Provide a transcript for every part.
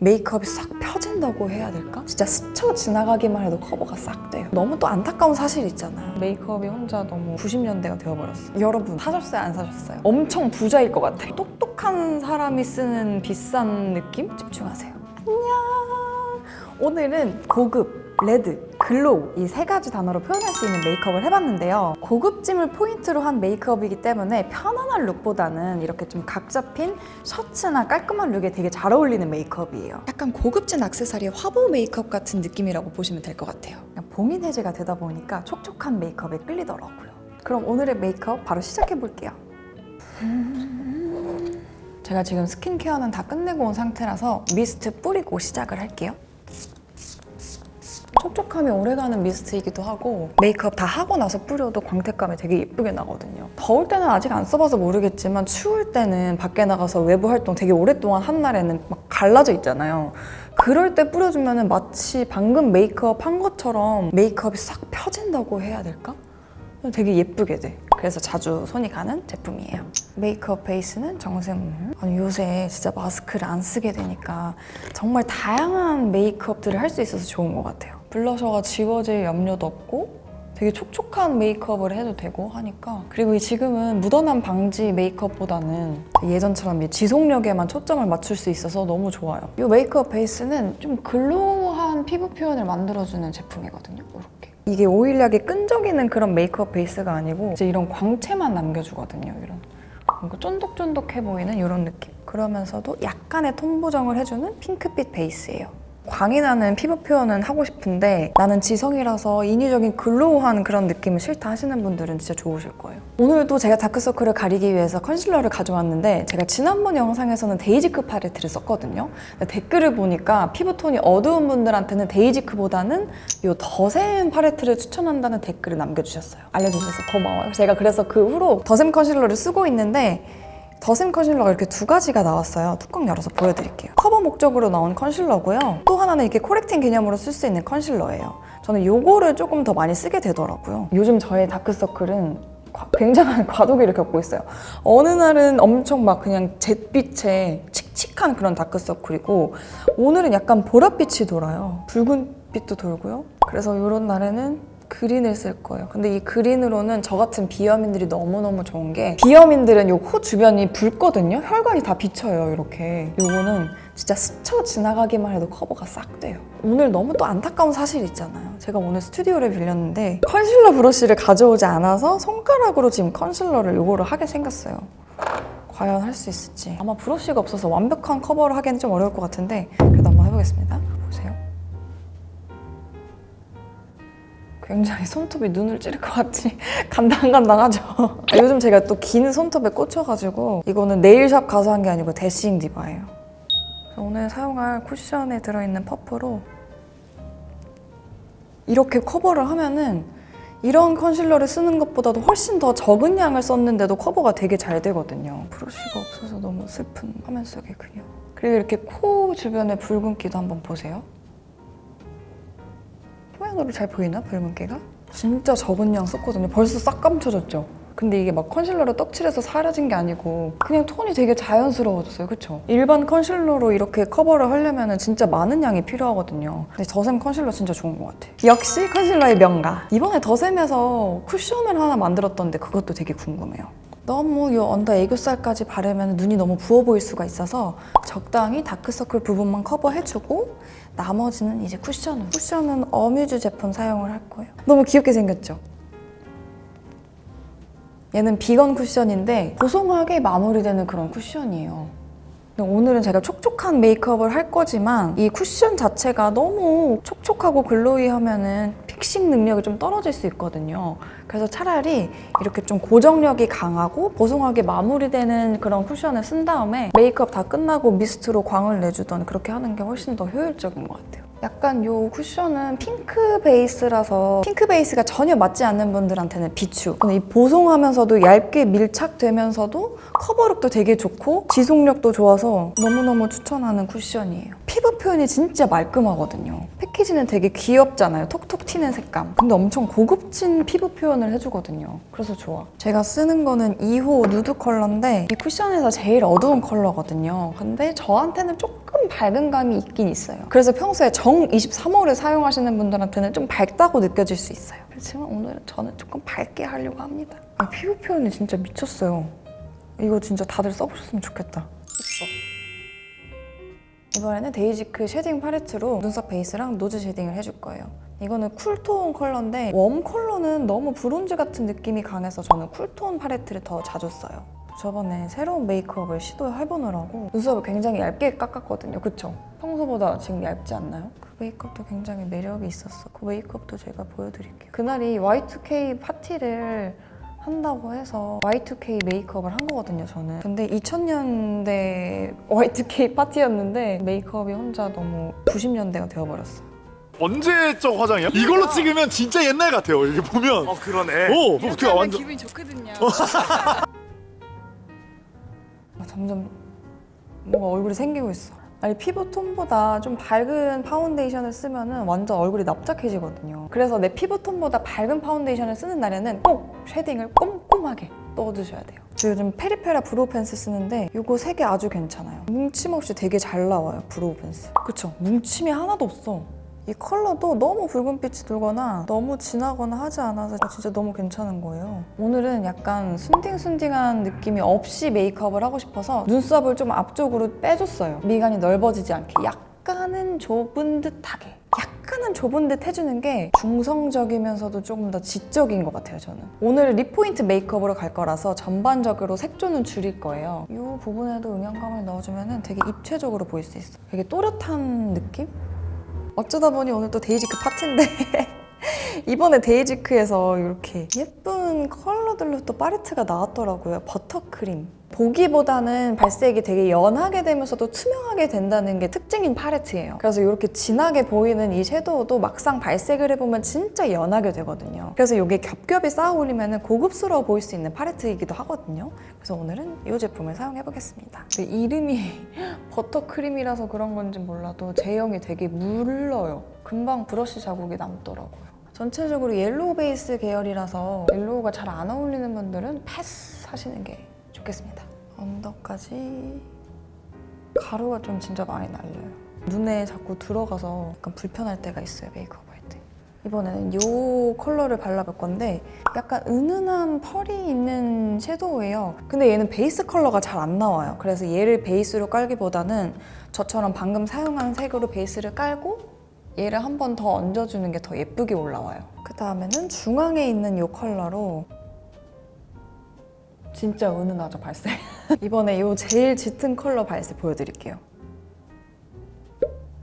메이크업이 싹 펴진다고 해야 될까? 진짜 스쳐 지나가기만 해도 커버가 싹 돼요. 너무 또 안타까운 사실 있잖아요. 메이크업이 혼자 너무 90년대가 되어버렸어. 여러분 사셨어요? 안 사셨어요? 엄청 부자일 것 같아요. 똑똑한 사람이 쓰는 비싼 느낌? 집중하세요. 안녕. 오늘은 고급, 레드, 글로우 이 세 가지 단어로 표현할 수 있는 메이크업을 해봤는데요. 고급짐을 포인트로 한 메이크업이기 때문에 편안한 룩보다는 이렇게 좀 각 잡힌 셔츠나 깔끔한 룩에 되게 잘 어울리는 메이크업이에요. 약간 고급진 액세서리의 화보 메이크업 같은 느낌이라고 보시면 될 것 같아요. 봉인 해제가 되다 보니까 촉촉한 메이크업에 끌리더라고요. 그럼 오늘의 메이크업 바로 시작해 볼게요. 제가 지금 스킨케어는 다 끝내고 온 상태라서 미스트 뿌리고 시작을 할게요. 촉촉함이 오래가는 미스트이기도 하고 메이크업 다 하고 나서 뿌려도 광택감이 되게 예쁘게 나거든요. 더울 때는 아직 안 써봐서 모르겠지만 추울 때는 밖에 나가서 외부 활동 되게 오랫동안 한 날에는 막 갈라져 있잖아요. 그럴 때 뿌려주면 마치 방금 메이크업 한 것처럼 메이크업이 싹 펴진다고 해야 될까? 되게 예쁘게 돼. 그래서 자주 손이 가는 제품이에요. 메이크업 베이스는 정샘물. 아니 요새 진짜 마스크를 안 쓰게 되니까 정말 다양한 메이크업들을 할 수 있어서 좋은 것 같아요. 블러셔가 지워질 염려도 없고 되게 촉촉한 메이크업을 해도 되고 하니까 그리고 이 지금은 묻어남 방지 메이크업보다는 예전처럼 이 지속력에만 초점을 맞출 수 있어서 너무 좋아요. 이 메이크업 베이스는 좀 글로우한 피부 표현을 만들어주는 제품이거든요. 이렇게. 이게 오일하게 끈적이는 그런 메이크업 베이스가 아니고 이제 이런 광채만 남겨주거든요. 이런 뭔가 쫀득쫀득해 보이는 이런 느낌. 그러면서도 약간의 톤 보정을 해주는 핑크빛 베이스예요. 광이 나는 피부 표현은 하고 싶은데 나는 지성이라서 인위적인 글로우한 그런 느낌을 싫다 하시는 분들은 진짜 좋으실 거예요. 오늘도 제가 다크서클을 가리기 위해서 컨실러를 가져왔는데 제가 지난번 영상에서는 데이지크 팔레트를 썼거든요. 댓글을 보니까 피부톤이 어두운 분들한테는 데이지크보다는 이 더샘 팔레트를 추천한다는 댓글을 남겨주셨어요. 알려주셔서 고마워요. 제가 그래서 그 후로 더샘 컨실러를 쓰고 있는데 더샘 컨실러가 이렇게 두 가지가 나왔어요. 뚜껑 열어서 보여드릴게요. 커버 목적으로 나온 컨실러고요. 또 하나는 이렇게 코렉팅 개념으로 쓸 수 있는 컨실러예요. 저는 요거를 조금 더 많이 쓰게 되더라고요. 요즘 저의 다크서클은 과- 굉장한 과도기를 겪고 있어요. 어느 날은 엄청 막 그냥 잿빛에 칙칙한 그런 다크서클이고 오늘은 약간 보랏빛이 돌아요. 붉은 빛도 돌고요. 그래서 이런 날에는 그린을 쓸 거예요. 근데 이 그린으로는 저 같은 비염인들이 너무너무 좋은 게 비염인들은 요 코 주변이 붉거든요. 혈관이 다 비쳐요, 이렇게. 요거는 진짜 스쳐 지나가기만 해도 커버가 싹 돼요. 오늘 너무 또 안타까운 사실 있잖아요. 제가 오늘 스튜디오를 빌렸는데 컨실러 브러쉬를 가져오지 않아서 손가락으로 지금 컨실러를 요거를 하게 생겼어요. 과연 할 수 있을지. 아마 브러쉬가 없어서 완벽한 커버를 하기는 좀 어려울 것 같은데 그래도 한번 해보겠습니다. 보세요. 굉장히 손톱이 눈을 찌를 것 같지? 간당간당하죠. 아, 요즘 제가 또 긴 손톱에 꽂혀가지고 이거는 네일샵 가서 한 게 아니고 데싱 디바예요. 오늘 사용할 쿠션에 들어있는 퍼프로 이렇게 커버를 하면은 이런 컨실러를 쓰는 것보다도 훨씬 더 적은 양을 썼는데도 커버가 되게 잘 되거든요. 브러쉬가 없어서 너무 슬픈 화면 속의 그녀 그리고 이렇게 코 주변에 붉은기도 한번 보세요 화면으로 잘 보이나 붉은기가? 진짜 적은 양 썼거든요. 벌써 싹 감춰졌죠. 근데 이게 막 컨실러로 떡칠해서 사라진 게 아니고 그냥 톤이 되게 자연스러워졌어요. 그쵸? 일반 컨실러로 이렇게 커버를 하려면 진짜 많은 양이 필요하거든요. 근데 더샘 컨실러 진짜 좋은 것 같아요. 역시 컨실러의 명가. 이번에 더샘에서 쿠션을 하나 만들었던데 그것도 되게 궁금해요. 너무 이 언더 애교살까지 바르면 눈이 너무 부어 보일 수가 있어서 적당히 다크서클 부분만 커버해주고 나머지는 이제 쿠션으로. 쿠션은 어뮤즈 제품 사용을 할 거예요. 너무 귀엽게 생겼죠? 얘는 비건 쿠션인데 보송하게 마무리되는 그런 쿠션이에요. 오늘은 제가 촉촉한 메이크업을 할 거지만 이 쿠션 자체가 너무 촉촉하고 글로이하면은 픽싱 능력이 좀 떨어질 수 있거든요. 그래서 차라리 이렇게 좀 고정력이 강하고 보송하게 마무리되는 그런 쿠션을 쓴 다음에 메이크업 다 끝나고 미스트로 광을 내주던 그렇게 하는 게 훨씬 더 효율적인 것 같아요. 약간 요 쿠션은 핑크 베이스라서 핑크 베이스가 전혀 맞지 않는 분들한테는 비추. 근데 이 보송하면서도 얇게 밀착되면서도 커버력도 되게 좋고 지속력도 좋아서 너무너무 추천하는 쿠션이에요. 피부 표현이 진짜 말끔하거든요. 패키지는 되게 귀엽잖아요. 톡톡 튀는 색감. 근데 엄청 고급진 피부 표현을 해주거든요. 그래서 좋아. 제가 쓰는 거는 2호 누드 컬러인데 이 쿠션에서 제일 어두운 컬러거든요. 근데 저한테는 조금 밝은 감이 있긴 있어요. 그래서 평소에 정 23호를 사용하시는 분들한테는 좀 밝다고 느껴질 수 있어요. 그렇지만 오늘은 저는 조금 밝게 하려고 합니다. 아, 피부 표현이 진짜 미쳤어요. 이거 진짜 다들 써보셨으면 좋겠다. 이뻐. 이번에는 데이지크 쉐딩 팔레트로 눈썹 베이스랑 노즈 쉐딩을 해줄 거예요. 이거는 쿨톤 컬러인데 웜 컬러는 너무 브론즈 같은 느낌이 강해서 저는 쿨톤 팔레트를 더 자주 써요. 저번에 새로운 메이크업을 시도해보느라고 눈썹을 굉장히 얇게 깎았거든요. 그쵸? 평소보다 지금 얇지 않나요? 그 메이크업도 굉장히 매력이 있었어. 그 메이크업도 제가 보여드릴게요. 그날이 Y2K 파티를 한다고 해서 Y2K 메이크업을 한 거거든요, 저는. 근데 2000년대 Y2K 파티였는데 메이크업이 혼자 너무 90년대가 되어버렸어. 언제적 화장이야? 이걸로 찍으면 진짜 옛날 같아요. 이게 보면. 어 그러네. 오, 그 완전. 기분이 좋거든요. 아, 점점 뭔가 얼굴이 생기고 있어. 아니 피부 톤보다 좀 밝은 파운데이션을 쓰면은 완전 얼굴이 납작해지거든요. 그래서 내 피부 톤보다 밝은 파운데이션을 쓰는 날에는 꼭 쉐딩을 꼼꼼하게 넣어주셔야 돼요. 저 요즘 페리페라 브로우 펜슬 쓰는데 이거 세 개 아주 괜찮아요. 뭉침 없이 되게 잘 나와요 브로우 펜슬. 그쵸? 뭉침이 하나도 없어. 이 컬러도 너무 붉은빛이 돌거나 너무 진하거나 하지 않아서 진짜 너무 괜찮은 거예요. 오늘은 약간 순딩순딩한 느낌이 없이 메이크업을 하고 싶어서 눈썹을 좀 앞쪽으로 빼줬어요. 미간이 넓어지지 않게 약간은 좁은 듯하게. 약간은 좁은 듯 해주는 게 중성적이면서도 조금 더 지적인 것 같아요, 저는. 오늘 립포인트 메이크업으로 갈 거라서 전반적으로 색조는 줄일 거예요. 이 부분에도 음영감을 넣어주면 되게 입체적으로 보일 수 있어. 되게 또렷한 느낌? 어쩌다 보니 오늘 또 데이지크 파티인데 이번에 데이지크에서 이렇게 예쁜 컬러들로 또 파레트가 나왔더라고요. 버터크림. 보기보다는 발색이 되게 연하게 되면서도 투명하게 된다는 게 특징인 팔레트예요. 그래서 이렇게 진하게 보이는 이 섀도우도 막상 발색을 해보면 진짜 연하게 되거든요. 그래서 이게 겹겹이 쌓아 올리면 고급스러워 보일 수 있는 팔레트이기도 하거든요. 그래서 오늘은 이 제품을 사용해 보겠습니다. 그 이름이 버터크림이라서 그런 건지 몰라도 제형이 되게 물러요. 금방 브러쉬 자국이 남더라고요. 전체적으로 옐로우 베이스 계열이라서 옐로우가 잘 안 어울리는 분들은 패스 하시는 게 좋겠습니다. 언더까지 가루가 좀 진짜 많이 날려요. 눈에 자꾸 들어가서 약간 불편할 때가 있어요, 메이크업 할 때. 이번에는 이 컬러를 발라볼 건데 약간 은은한 펄이 있는 섀도우예요. 근데 얘는 베이스 컬러가 잘 안 나와요. 그래서 얘를 베이스로 깔기보다는 저처럼 방금 사용한 색으로 베이스를 깔고 얘를 한 번 더 얹어주는 게 더 예쁘게 올라와요. 그 다음에는 중앙에 있는 이 컬러로 진짜 은은하죠 발색. 이번에 이 제일 짙은 컬러 발색 보여드릴게요.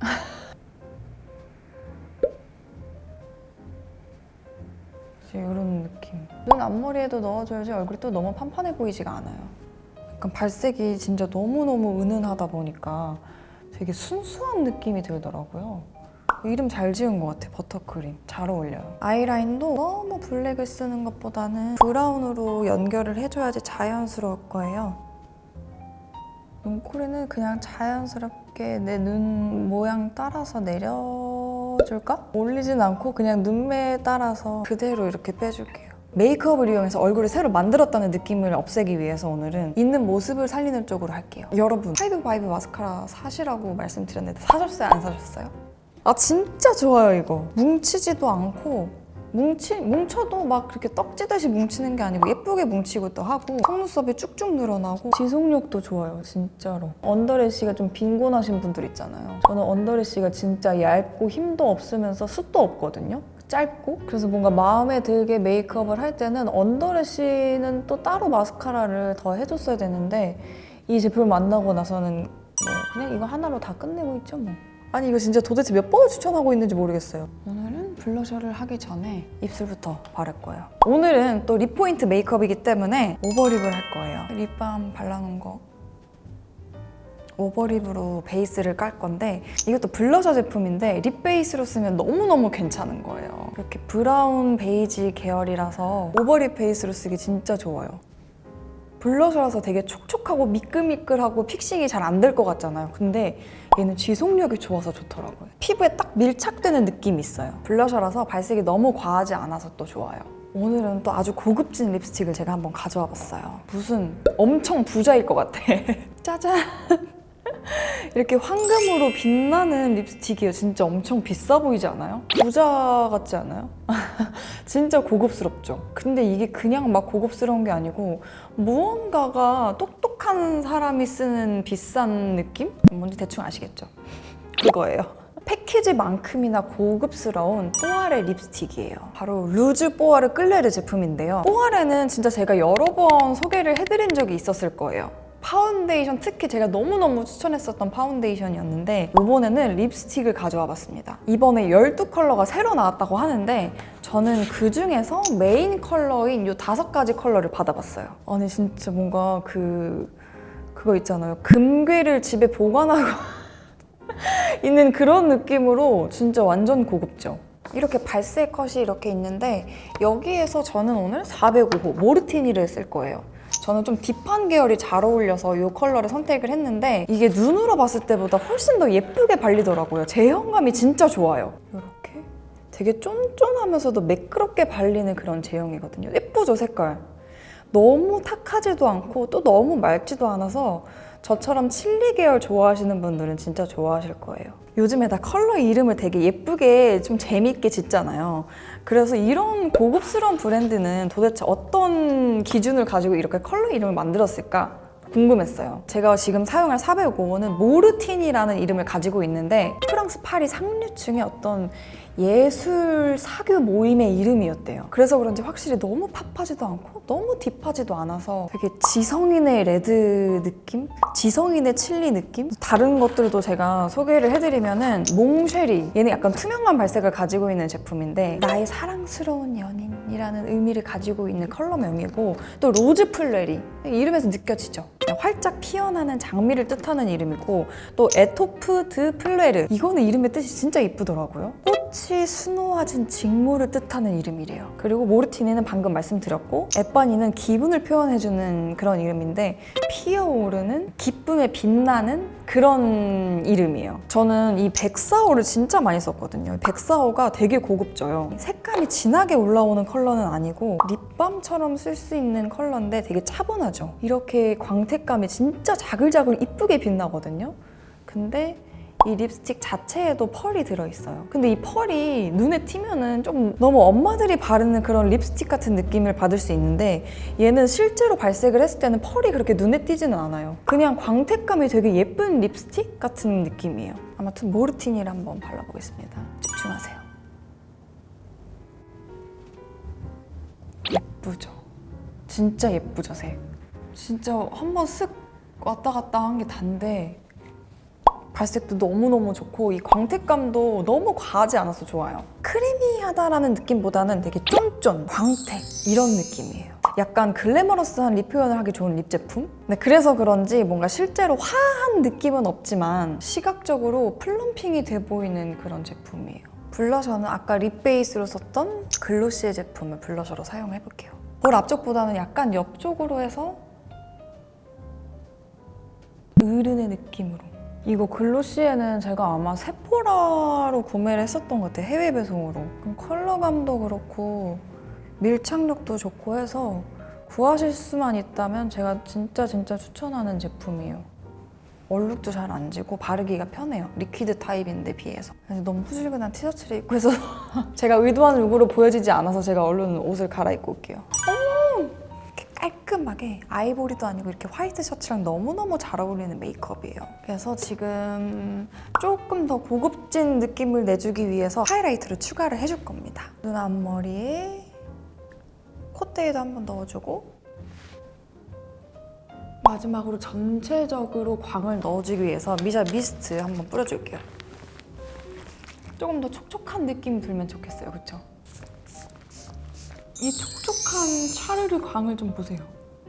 이런 느낌. 눈 앞머리에도 넣어줘야지 얼굴이 또 너무 판판해 보이지가 않아요. 약간 발색이 진짜 너무너무 은은하다 보니까 되게 순수한 느낌이 들더라고요. 이름 잘 지은 것 같아 버터크림. 잘 어울려요. 아이라인도 너무 블랙을 쓰는 것보다는 브라운으로 연결을 해줘야지 자연스러울 거예요. 눈코리는 그냥 자연스럽게 내 눈 모양 따라서 내려줄까? 올리진 않고 그냥 눈매에 따라서 그대로 이렇게 빼줄게요. 메이크업을 이용해서 얼굴을 새로 만들었다는 느낌을 없애기 위해서 오늘은 있는 모습을 살리는 쪽으로 할게요. 여러분 파이브 바이브 마스카라 사시라고 말씀드렸는데 사셨어요? 안 사셨어요? 아 진짜 좋아요 이거. 뭉치지도 않고 뭉치, 뭉쳐도 막 그렇게 떡지듯이 뭉치는 게 아니고 예쁘게 뭉치고 또 하고 속눈썹이 쭉쭉 늘어나고 지속력도 좋아요 진짜로. 언더래쉬가 좀 빈곤하신 분들 있잖아요. 저는 언더래쉬가 진짜 얇고 힘도 없으면서 숱도 없거든요. 짧고. 그래서 뭔가 마음에 들게 메이크업을 할 때는 언더래쉬는 또 따로 마스카라를 더 해줬어야 되는데 이 제품을 만나고 나서는 뭐 그냥 이거 하나로 다 끝내고 있죠 뭐 아니 이거 진짜 도대체 몇 번을 추천하고 있는지 모르겠어요. 오늘은 블러셔를 하기 전에 입술부터 바를 거예요. 오늘은 또 립포인트 메이크업이기 때문에 오버립을 할 거예요. 립밤 발라놓은 거 오버립으로 베이스를 깔 건데 이것도 블러셔 제품인데 립 베이스로 쓰면 너무너무 괜찮은 거예요. 이렇게 브라운 베이지 계열이라서 오버립 베이스로 쓰기 진짜 좋아요. 블러셔라서 되게 촉촉 촉촉하고 미끌미끌하고 픽싱이 잘 안 될 것 같잖아요. 근데 얘는 지속력이 좋아서 좋더라고요. 피부에 딱 밀착되는 느낌이 있어요. 블러셔라서 발색이 너무 과하지 않아서 또 좋아요. 오늘은 또 아주 고급진 립스틱을 제가 한번 가져와 봤어요. 무슨 엄청 부자일 것 같아. 짜잔! 이렇게 황금으로 빛나는 립스틱이에요. 진짜 엄청 비싸 보이지 않아요? 부자 같지 않아요? 진짜 고급스럽죠. 근데 이게 그냥 막 고급스러운 게 아니고 무언가가 똑똑 한 사람이 쓰는 비싼 느낌? 뭔지 대충 아시겠죠? 그거예요. 패키지만큼이나 고급스러운 뽀아레 립스틱이에요. 바로 루즈 뽀아르 끌레르 제품인데요. 뽀아레는 진짜 제가 여러 번 소개를 해드린 적이 있었을 거예요. 파운데이션 특히 제가 너무너무 추천했었던 파운데이션이었는데 이번에는 립스틱을 가져와 봤습니다. 이번에 12컬러가 새로 나왔다고 하는데 저는 그 중에서 메인 컬러인 이 다섯 가지 컬러를 받아봤어요. 아니 진짜 뭔가 그 그거 있잖아요. 금괴를 집에 보관하고 있는 그런 느낌으로 진짜 완전 고급죠. 이렇게 발색 컷이 이렇게 있는데 여기에서 저는 오늘 405호 모르티니를 쓸 거예요. 저는 좀 딥한 계열이 잘 어울려서 이 컬러를 선택을 했는데 이게 눈으로 봤을 때보다 훨씬 더 예쁘게 발리더라고요. 제형감이 진짜 좋아요. 이렇게 되게 쫀쫀하면서도 매끄럽게 발리는 그런 제형이거든요. 예쁘죠, 색깔? 너무 탁하지도 않고 또 너무 맑지도 않아서 저처럼 칠리 계열 좋아하시는 분들은 진짜 좋아하실 거예요. 요즘에 다 컬러 이름을 되게 예쁘게 좀 재밌게 짓잖아요. 그래서 이런 고급스러운 브랜드는 도대체 어떤 기준을 가지고 이렇게 컬러 이름을 만들었을까? 궁금했어요. 제가 지금 사용할 405호는 모르틴이라는 이름을 가지고 있는데 프랑스 파리 상류층의 어떤 예술 사교 모임의 이름이었대요. 그래서 그런지 확실히 너무 팝하지도 않고 너무 딥하지도 않아서 되게 지성인의 레드 느낌? 지성인의 칠리 느낌? 다른 것들도 제가 소개를 해드리면은 몽쉐리 얘는 약간 투명한 발색을 가지고 있는 제품인데 나의 사랑스러운 연인 이라는 의미를 가지고 있는 컬러명이고 또 로즈 플레리 이름에서 느껴지죠? 활짝 피어나는 장미를 뜻하는 이름이고 또 에토프 드 플레르 이거는 이름의 뜻이 진짜 이쁘더라고요. 꽃이 수놓아진 직모를 뜻하는 이름이래요. 그리고 모르티니는 방금 말씀드렸고 에빠니는 기분을 표현해주는 그런 이름인데 피어오르는 기쁨에 빛나는 그런 이름이에요. 저는 이 백사호를 진짜 많이 썼거든요. 백사호가 되게 고급져요. 색감이 진하게 올라오는 컬러는 아니고 립밤처럼 쓸 수 있는 컬러인데 되게 차분하죠. 이렇게 광택감이 진짜 자글자글 이쁘게 빛나거든요. 근데 이 립스틱 자체에도 펄이 들어있어요. 근데 이 펄이 눈에 튀면은 좀 너무 엄마들이 바르는 그런 립스틱 같은 느낌을 받을 수 있는데 얘는 실제로 발색을 했을 때는 펄이 그렇게 눈에 띄지는 않아요. 그냥 광택감이 되게 예쁜 립스틱 같은 느낌이에요. 아무튼 모르티니를 한번 발라보겠습니다. 집중하세요. 예쁘죠? 진짜 예쁘죠, 색? 진짜 한번 쓱 왔다 갔다 한 게 단데 발색도 너무너무 좋고 이 광택감도 너무 과하지 않아서 좋아요. 크리미하다라는 느낌보다는 되게 쫀쫀, 광택 이런 느낌이에요. 약간 글래머러스한 립 표현을 하기 좋은 립 제품? 네, 그래서 그런지 뭔가 실제로 화한 느낌은 없지만 시각적으로 플럼핑이 돼 보이는 그런 제품이에요. 블러셔는 아까 립 베이스로 썼던 글로시의 제품을 블러셔로 사용해 볼게요. 볼 앞쪽보다는 약간 옆쪽으로 해서 으른의 느낌으로 이거 글로시에는 제가 아마 세포라로 구매를 했었던 것 같아요. 해외 배송으로. 그럼 컬러감도 그렇고 밀착력도 좋고 해서 구하실 수만 있다면 제가 진짜 진짜 추천하는 제품이에요. 얼룩도 잘 안 지고 바르기가 편해요. 리퀴드 타입인데 비해서. 그래서 너무 후줄근한 티셔츠를 입고 해서 제가 의도한 룩으로 보여지지 않아서 제가 얼른 옷을 갈아입고 올게요. 깔끔하게 아이보리도 아니고 이렇게 화이트 셔츠랑 너무너무 잘 어울리는 메이크업이에요. 그래서 지금 조금 더 고급진 느낌을 내주기 위해서 하이라이트를 추가를 해줄 겁니다. 눈 앞머리에 콧대에도 한번 넣어주고 마지막으로 전체적으로 광을 넣어주기 위해서 미자 미스트 한번 뿌려줄게요. 조금 더 촉촉한 느낌이 들면 좋겠어요. 그렇죠? 이 촉촉한 샤르르 광을 좀 보세요.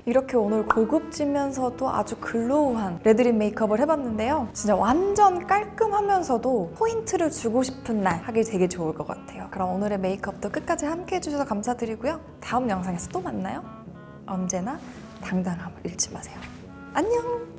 이렇게 오늘 고급지면서도 아주 글로우한 레드립 메이크업을 해봤는데요. 진짜 완전 깔끔하면서도 포인트를 주고 싶은 날 하기 되게 좋을 것 같아요. 그럼 오늘의 메이크업도 끝까지 함께 해주셔서 감사드리고요. 다음 영상에서 또 만나요. 언제나 당당함을 잃지 마세요. 안녕.